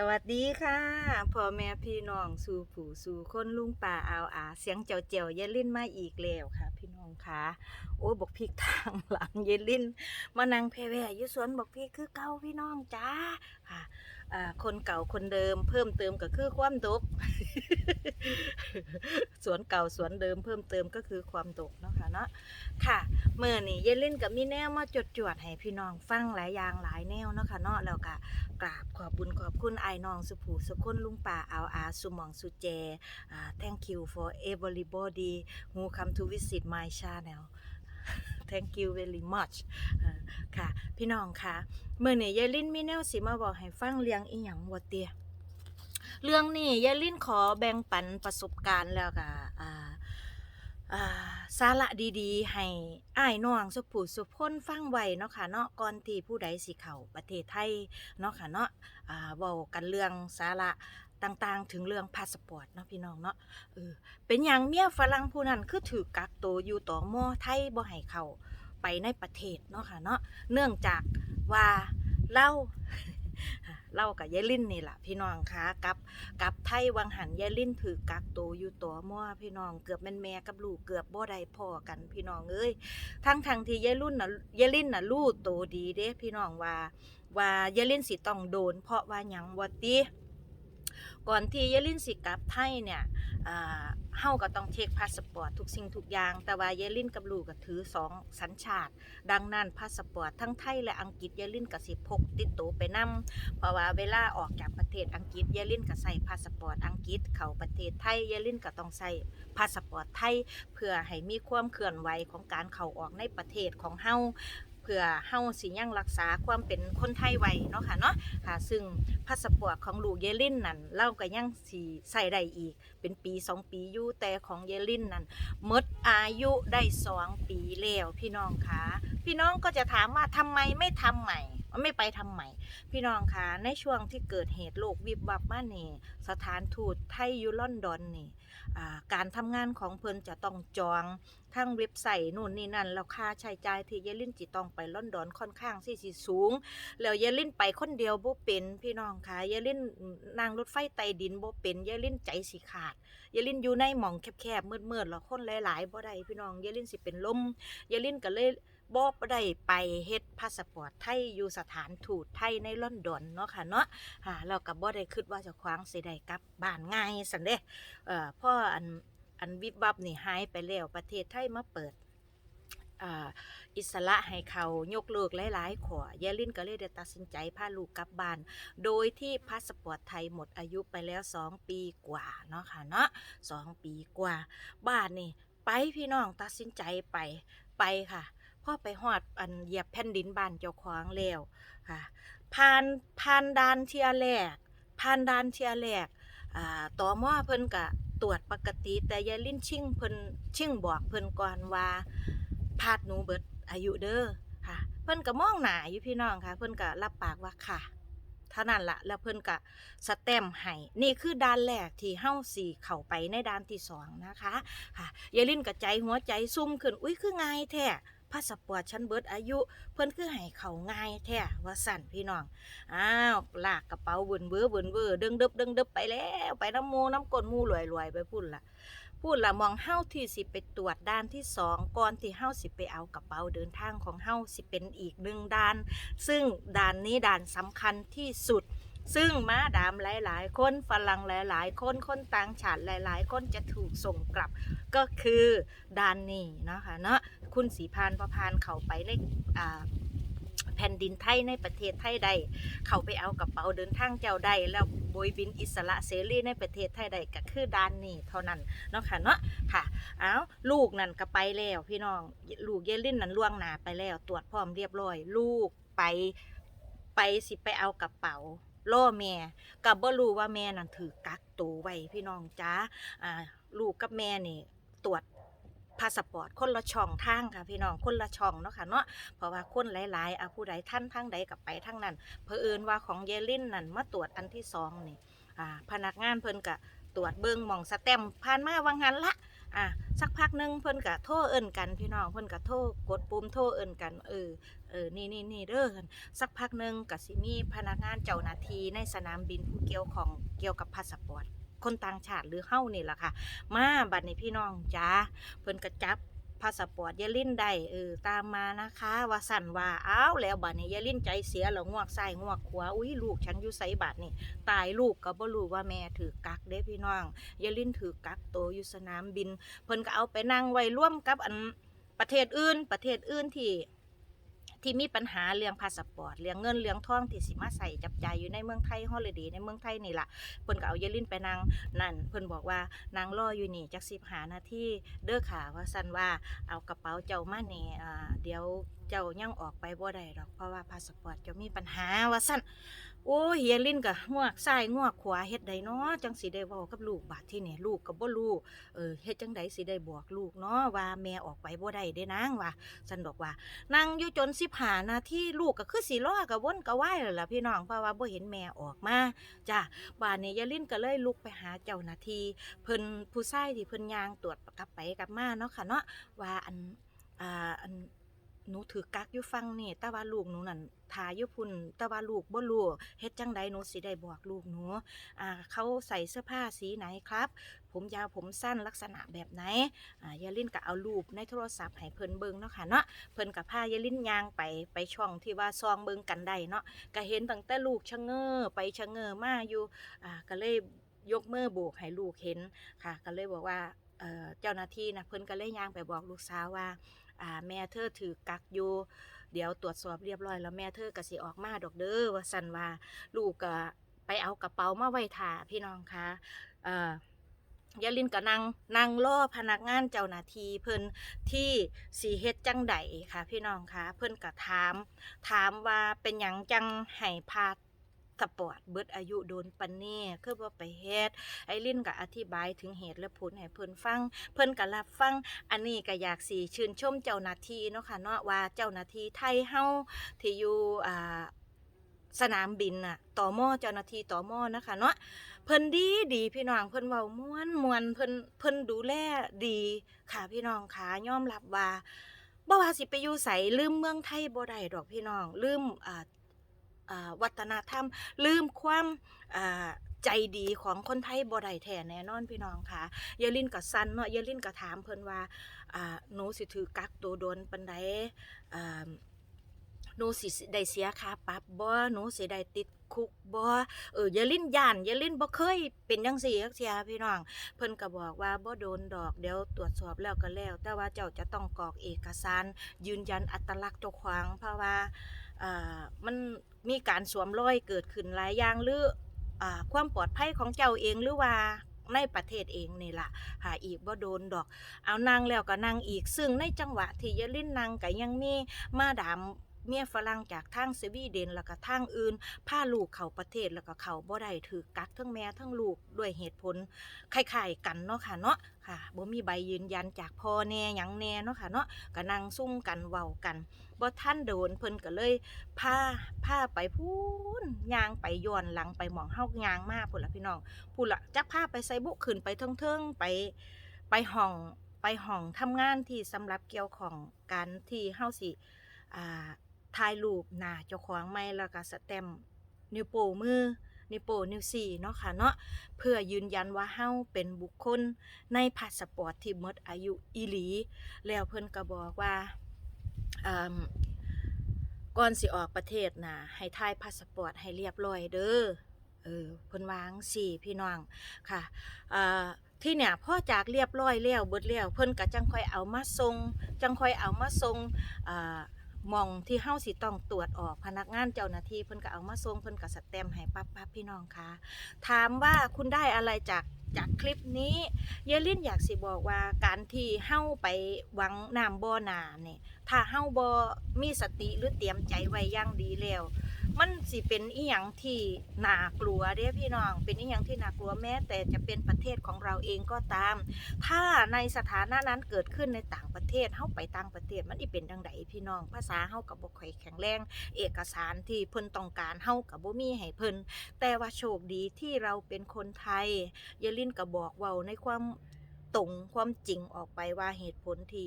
สวัสดีค่ะพ่อแม่พี่น้องสู่ผู้สู่คนลุงป่าอาวอา เสียงเจียวเจียวเยลินมาอีกแล้วค่ะ พี่น้องค่ะโอ้บอกพริกทางหลังเยลินมานั่งเพแวอยู่สวนบอกพริกคือเก่าพี่น้องจ้าค่ะอ่า คนเก่าคนเดิม เพิ่มเติมก็คือความดก สวนเก่าสวนเดิม เพิ่มเติมก็คือความดกเนาะค่ะเนาะค่ะเมื่อนี่เยลินกับมีแนวมาจดจวดให้พี่น้องฟังหลายอย่างหลายแนวเนาะค่ะเนาะแล้วก็กราบขอบบุญขอบคุณไอ้น้องสุภูสุคนลุงป่าเอาอาสุมองสุเจอ่า thank you for everybody who come to visit my channel thank you very much ค่ะ พี่น้องค่ะเมื่อนี้ยายลินมีแนวสิมาบอกให้ฟังเรื่องอีหยังบ่เตียเรื่องนี้ยายลินขอแบ่งปันประสบการณ์แล้วก็สาระดีๆ ให้อ้ายน้องสุผู้สุพนฟังไว้เนาะค่ะเนาะก่อนที่ผู้ใดสิเข้าประเทศไทยเนาะค่ะเนาะอ่าเว้ากันเรื่องสาระ ต่างๆ ถึงเรื่องพาสปอร์ตเนาะพี่น้องเนาะเออเป็นหยังเมียฝรั่งผู้นั้นคือถือกักตัวอยู่ต่อมอไทยบ่ให้เขาไปในประเทศเนาะค่ะเนาะเนื่องจากว่าเล่าเล่ากับยายลินนี่แหละพี่น้องคะกับกับไทยวังหันยายลินถือกักโตวอยู่ตัวมั่วพี่น้องเกือบแม่แม่กับลูกเกือบบ่ได้พ่อกันพี่น้องเอ้ยทั้งทางที่ยายรุ่นน่ะยายลินน่ะรู้โตวดีเด้พี่น้องว่า ว่ายายลินสิต้องโดน เพราะว่าหยังบ่ติ ก่อนที่ยายลินสิกลับไทยเนี่ยเฮาก็ต้องเช็คพาสปอร์ตทุกสิ่งทุกอย่าง แต่ว่ายายลินกับลูกก็ถือสองสัญชาติ ดังนั้นพาสปอร์ตทั้งไทยและอังกฤษยายลินก็สิพกติดตัวไปนํเพราะว่าเวลาออกจากประเทศอังกฤษยายลินก็ใส่พาสปอร์ตอังกฤษเข้าประเทศไทยยายลินก็ต้องใส่พาสปอร์ตไทย เพื่อให้มีความเคลื่อนไหวของการเข้าออกในประเทศของเฮา พื่อเฮาสิยังรักษาความเป็นคนไทยไว้เนาะค่ะเนาะค่ะ ซึ่งพาสปอร์ตของลูกเยลินนั่นเล่าก็ยังสิใส่ได้อีก เป็นปี 2 ปีอยู่แต่ของเยลินนั่นหมดอายุได้ 2 ปีแล้วพี่น้องค่ะ พี่น้องก็จะถามว่าทำไมไม่ทำใหม่ไม่ไปทำใหม่ พี่น้องคะในช่วงที่เกิดเหตุโลกวิบวับมาเนี่ สถานทูตไทยยู่ลอนดอนนี่การทำงานของเพิ่นจะต้องจองทั้งเว็บไซต์นู่นนี่นั่นแล้วค่าใช้จ่ายที่เยลินจิต้องไปลอนดอนค่อนข้างที่สิสูง แล้วเยลินไปคนเดียวบ่เป็นพี่น้องคะเยลินนั่งรถไฟใต้ดินบ่เป็นเยลินใจสิขาดเยลินอยู่ในหม่องแคบๆมืดๆแล้วคนหลายๆบ่ได้พี่น้องเยลินสิเป็นลมเยลินก็เลย บ่ได้ไปเฮ็ดพาสปอร์ตไทยอยู่สถานทูตไทยในลอนดอนเนาะค่ะเนาะค่ะแล้วก็บ่ได้คิดว่าจะคว้างสิได้กลับบ้านง่ายสันเด้เอ่อพออันอันวิบวับนี่หายไปแล้วประเทศไทยมาเปิดอิสระให้เขายกเลิกหลายๆขอยายลินก็เลยได้ตัดสินใจพาลูกกลับบ้าน โดยที่พาสปอร์ตไทยหมดอายุไปแล้ว 2 ปีกว่าเนาะค่ะเนาะสองปีกว่า บ้านนี่ไปพี่น้องตัดสินใจไปไปค่ะ พ่อไปหอดอันเหยียบแผ่นดินบ้านเจ้าของแล้วค่ะผ่านผ่านด่านเทียแรกผ่านด่านเทียแรกอ่าต่อมาเพิ่นก็ตรวจปกติแต่ยายลิ้นชิ่งเพิ่นชิ่งบอกเพิ่นก่อนว่าพาดหนูเบิดอายุเด้อค่ะ เพิ่นก็มองหน้าอยู่พี่น้องค่ะ เพิ่นก็รับปากว่าค่ะเท่านั้นละแล้วเพิ่นก็สแตมให้นี่คือด่านแรกที่เฮาสิเข้าไปในด่านที่สองนะคะค่ะยายลิ้นก็ใจหัวใจซุ่มขึ้นอุ้ยคือไงแท้ พาสปอร์ตฉันเบิดอายุ เพิ่นคือให้เขาง่ายแท้ว่าสั่นพี่น้องอ้าวลากกระเป๋าเบิ่นเบ้อเบิ่นเบ้อเดึงเดึบเดึงเดึบไปแล้วไปน้ำมูน้ำก้นมูรวยรวยๆไปพุ่นละพูดละมองเฮ้าที่สิไปตรวจด้านที่สองก่อนที่เฮ้าสิไปเอากระเป๋าเดินทางของเฮ้าสิเป็นอีกหนึ่งด้าน ซึ่งด่านนี้ด่านสำคัญที่สุด ซึ่งม้าดามหลาย ๆ คนฝรั่งหลาย ๆ คนคนต่างชาติหลาย ๆ คนจะถูกส่งกลับก็คือดานนี้เนะคะเนาะคุณสีพานประพานเข้าไปในแผ่นดินไทยในประเทศไทยใด เข้าไปเอากระเป๋าเดินทางเจ้าใดแล้วบยบินอิสระเสรีในประเทศไทยใดก็คือดานนี้เท่านั้นเนาะค่ะเนาะค่ะเอาลูกนั่นก็ไปแล้วพี่น้องลูกเยลินนั่นล่วงหน้าไปแล้ว ตรวจพร้อมเรียบร้อย ลูกไปไปสิไปเอากระเป๋า ล่อแม่กับบ่รู้ว่าแม่นั่นถือกักตัวไว้พี่น้องจ้าอ่าลูกกับแม่นี่ตรวจพาสปอร์ตคนละช่องทางค่ะพี่น้องคนละช่องเนาะค่ะเนาะเพราะว่าคนหลายๆอะผู้ใดท่านทางใดกับไปทางนั้นเผอิญว่าของเยลินนั่นมาตรวจอันที่สองนี่อ่าพนักงานเพิ่นก็ตรวจเบิ่งมองสแตมผ่านมาวังหันละ อะสักพักหนึงเพิ่นกะโทรเอิ้นกันพี่น้องเพิ่นกะโทรกดปุ่มโทรเอิ้นกันเออเออนี่นี่นี่เด้อสักพักหนึงกะสิมีพนักงานเจ้าหน้าที่ในสนามบินผู้เกี่ยวของเกี่ยวกับพาสปอร์ตคนต่างชาติหรือเฮานี่แหละค่ะ มาบัดนี้พี่น้องจ้าเพิ่นกะจับ พาสปอร์ตยาลินได้เออตามมานะคะว่าสั่นว่าอ้าวแล้วบัดนี้ยาลินใจเสียแล้วงวกซ้ายงวกขวาอุ้ยลูกฉันอยู่ไสบัดนี่ตายลูกก็บ่รู้ว่าแม่ถือกักเด้พี่น้องยาลินถือกักโตอยู่สนามบิน เพิ่นก็เอาไปนั่งไว้ร่วมกับอันประเทศอื่นประเทศอื่นที่ ที่มีปัญหาเรื่องพาสปอร์ตเรื่องเงินเรื่องทองที่สิมาใส่จับใจอยู่ในเมืองไทยฮอลิเดย์ในเมืองไทยนี่ล่ะเพิ่นก็เอาเยลินไปนั่งนั่นเพิ่นบอกว่านางรออยู่นี่จักสิบหานาทีเด้อค่ะว่าซั่นว่าเอากระเป๋าเจ้ามานี่อ่าเดี๋ยวเจ้ายังออกไปบ่ได้หรอกเพราะว่าพาสปอร์ตเจ้ามีปัญหาว่าซั่น โอ้ยเฮียลินก็งวกซ้ายงวกขวาเฮ็ดได้เนาะจังสิได้เว้ากับลูกบาดที่นี่ลูกก็บ่รู้เออเฮ็ดจังไดสิได้บอกลูกเนาะว่าแม่ออกไปบ่ได้เด้นางว่าซั่นดอกว่านั่งอยู่จนสิบหานาทีลูกก็คือสิล้อกับวนกับว่ายแล้วล่ะพี่น้องเพราะว่าบ่เห็นแม่ออกมาจ้ะบานนี้ยายลินก็เลยลุกไปหาเจ้าหน้าที่เพิ่นผู้ชายที่เพิ่นย่างตรวจกลับไปกลับมาเนาะค่ะเนาะว่าอันอ่าอัน หนูถือกักอยู่ฟังนี่แต่ว่าลูกหนูนั่นทาอยู่พุ่นแต่ว่าลูกบ่รู้เฮ็ดจังใดหนูสิได้บอกลูกหนูอ่าเขาใส่เสื้อผ้าสีไหนครับ ผมยาวผมสั้นลักษณะแบบไหนอ่ายาลินก็เอารูปในโทรศัพท์ให้เพิ่นเบิ่งเนาะค่ะเนาะเพิ่นกับพายาลิ้นยางไปไปช่องที่ว่าซองเบิงกันได้เนาะก็เห็นตั้งแต่ลูกชะเง้อไปชะเง้อมาอยู่อ่าก็เลยยกมือโบกให้ลูกเห็นค่ะ ก็เลยบอกว่าเอ่อเจ้าหน้าที่นะเพิ่นก็เลยย่างไปบอกลูกสาวว่า อ่าแม่เธอถือกักอยู่เดี๋ยวตรวจสอบเรียบร้อยแล้วแม่เธอก็สิออกมาดอกเด้อว่าสันว่าลูกก็ไปเอากระเป๋ามาไว้ท่าพี่น้องคะเอ่อยาลินก็นั่งนั่งรอพนักงานเจ้าหน้าที่เพิ่นที่สีเฮ็ดจังใดค่ะ พี่น้องคะเพิ่นก็ถาม ถามว่าเป็นหยังจังให้พา สปอร์ตเบิดอายุโดนปันนี่คือว่าไปเฮ็ดไอรินก็อธิบายถึงเหตุและผลให้เพิ่นฟัง เพิ่นก็รับฟัง อันนี้ก็อยากสิชื่นชมเจ้าหน้าที่เนาะค่ะเนาะว่าเจ้าหน้าที่ไทยเฮาที่อยู่อ่าสนามบินน่ะต่อมอเจ้าหน้าที่ต่อมอนะคะเนาะเพิ่นดีดีพี่น้องเพิ่นเว้าม่วนมวนเพิ่นเพิ่นดูแลดีค่ะพี่น้องค่ะยอมรับว่าบ่ว่าสิไปอยู่ไสลืมเมืองไทยบ่ได้ดอกพี่น้องลืมอ่า วัฒนธรรม ลืมความใจดีของคนไทยบ่ได้แท้แน่นอนพี่น้องค่ะยายลินก็สั่นเนาะยายลินก็ถามเพิ่นว่าหนูสิถือกักตัวโดนปานใดหนูสิได้เสียค่าปรับบ่หนูสิได้ติดคุกบ่เออยายลินย่านยายลินบ่เคยเป็นจังซี่จักเที่ยพี่น้อง เพิ่นก็บอกว่าบ่โดนดอกเดี๋ยวตรวจสอบแล้วก็แล้ว แต่ว่าเจ้าจะต้องกรอกเอกสาร ยืนยันอัตลักษณ์เจ้าของเพราะว่า อ่ามันมีการสวมรอยเกิดขึ้นหลายอย่างหรืออ่าความปลอดภัยของเจ้าเองหรือว่าในประเทศเองนี่ล่ะหาอีกบ่โดนดอก เอานั่งแล้วก็นั่งอีก ซึ่งในจังหวะที่ยะลิ้นนั่งก็ยังมีมาดาม เมียฝรั่งจากทางสวีเดนแล้วก็ทางอื่นพาลูกเข้าประเทศแล้วก็เข้าบ่ได้ถือกักทั้งแม่ทั้งลูกด้วยเหตุผลคล้ายๆกันเนาะค่ะเนาะค่ะบ่มีใบยืนยันจากพ่อแน่ยังแน่เนาะค่ะเนาะก็นั่งซุ่มกันเว้ากันบ่ท่านโดนเพิ่นก็เลยพาพาไปพูนย่างไปย้อนหลังไปหมองเฮาย่างมาพุ่นล่ะพี่น้องพุ่นล่ะจักพาไปใส่บุขึ้นไปเทิงๆไปไปห้องไปห้องทำงานที่สำหรับเกี่ยวของการที่เฮาสิอ่า ถ่ายรูปหน้าเจ้าของใหม่แล้วก็สแตมนิ้วโป้มือนิ้วโป้นิ้วสี่เนาะค่ะเนาะเพื่อยืนยันว่าเฮาเป็นบุคคลในพาสปอร์ตที่หมดอายุอีหลี แล้วเพิ่นก็บอกว่าก่อนสิออกประเทศน่ะให้ถ่ายพาสปอร์ตให้เรียบร้อยเด้อเออเพิ่นวางสี่พี่น้องค่ะที่เนี่ยพ่อจากเรียบร้อยแล้วเบิดแล้วเพิ่นก็จังค่อยเอามาส่งจังค่อยเอามาส่งอ่า มองที่เฮาสิต้องตรวจออกพนักงานเจ้าหน้าที่เพิ่นก็เอามาส่งเพิ่นก็สแตมป์ให้ปั๊บปั๊บพี่น้องคะถามว่าคุณได้อะไรจากจากคลิปนี้เยลินอยากสิบอกว่าการที่เฮาไปหวังน้ำบ่อนาเนี่ยถ้าเฮาบ่มีสติหรือเตรียมใจไว้อย่างดีแล้ว มันสิเป็นอีหยังที่น่ากลัวเด้พี่น้อง เป็นอีหยังที่น่ากลัวแม้ แต่จะเป็นประเทศของเราเองก็ตาม ถ้าในสถานะนั้นเกิดขึ้นในต่างประเทศเฮาไปต่างประเทศมันอีเป็นจังไดพี่น้อง ภาษาเฮากับบ่ค่อยแข็งแรง เอกสารที่เพิ่นต้องการเฮากับบ่มีให้เพิ่นแต่ว่าโชคดีที่เราเป็นคนไทยยลินก็บอกเว้าในความตรงความจริงออกไปว่าเหตุผลที่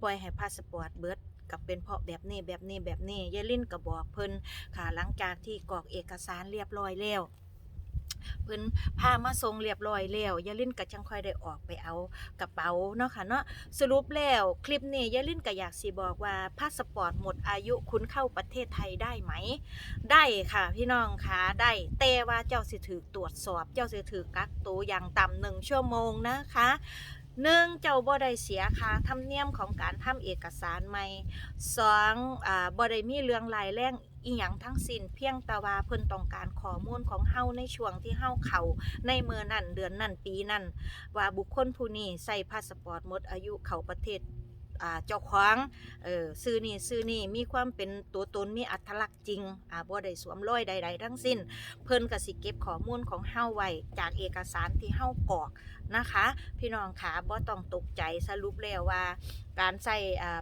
ปล่อยให้พาสปอร์ตเบิด กับเป็นเพราะแบบนี้แบบนี้แบบนี้ยายลินก็บอกเพิ่นค่ะหลังจากที่กรอกเอกสารเรียบร้อยแล้วเพิ่นพามาส่งเรียบร้อยแล้วยายลินก็จังค่อยได้ออกไปเอากระเป๋าเนาะค่ะเนาะสรุปแล้วคลิปนี้ยายลินก็อยากสิบอกว่าพาสปอร์ตหมดอายุคุณเข้าประเทศไทยได้ไหม ได้ค่ะพี่น้องค่ะได้แต่ว่าเจ้าสิถือตรวจสอบ เจ้าสิถือกักตัวอย่างต่ำหนึ่งชั่วโมงนะคะ หนึ่งเจ้าบ่ได้เสียค่าธรรมเนียมของการทำเอกสารใหม่สองอ่าบ่ได้มีเรื่องรายแรงอีหยังทั้งสิ้นเพียงแต่ว่าเพิ่นต้องการข้อมูลของเฮาในช่วงที่เฮาเข้าในเมื่อนั้นเดือนนั้นปีนั้นว่าบุคคลผู้นี้ใส่พาสปอร์ตหมดอายุเข้าประเทศ อ่าเจ้าของเออซื้อนี่ซื้อนี่มีความเป็นตัวตนมีอัตลักษณ์จริงอ่าบ่ได้สวมรอยใด ๆ ทั้งสิ้น เพิ่นก็สิเก็บข้อมูลของเฮาไว้จากเอกสารที่เฮากรอกนะคะ พี่น้องขาบ่ต้องตกใจสรุปแล้วว่า การใส่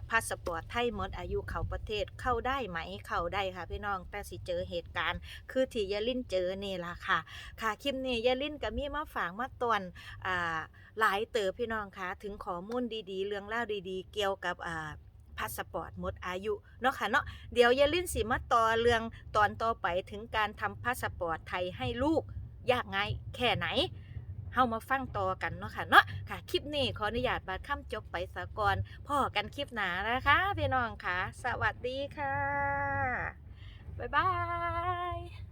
พาสปอร์ตไทยหมดอายุเข้าประเทศเข้าได้ไหมเข้าได้ค่ะ พี่น้องแต่สิเจอเหตุการณ์ คือที่ยาลินเจอนี่ล่ะค่ะ ค่ะคลิปนี้ยาลินก็มีมาฝากมาตอนอ่า หลายเต๋อพี่น้องคะถึงข้อมูลดีๆ เรื่องเล่าดีๆ เกี่ยวกับอ่าพาสปอร์ตหมดอายุเนาะค่ะเนาะเดี๋ยวยาลินสิมาต่อเรื่องตอนต่อไปถึงการทำพาสปอร์ตไทยให้ลูก ยากง่ายแค่ไหนเฮามาฟังต่อกันเนาะค่ะเนาะค่ะคลิปนี้ขออนุญาตบาดคำจบไปสะก่อนพ่อกันคลิปหนานะคะพี่น้องค่ะ สวัสดีค่ะ บ๊ายบาย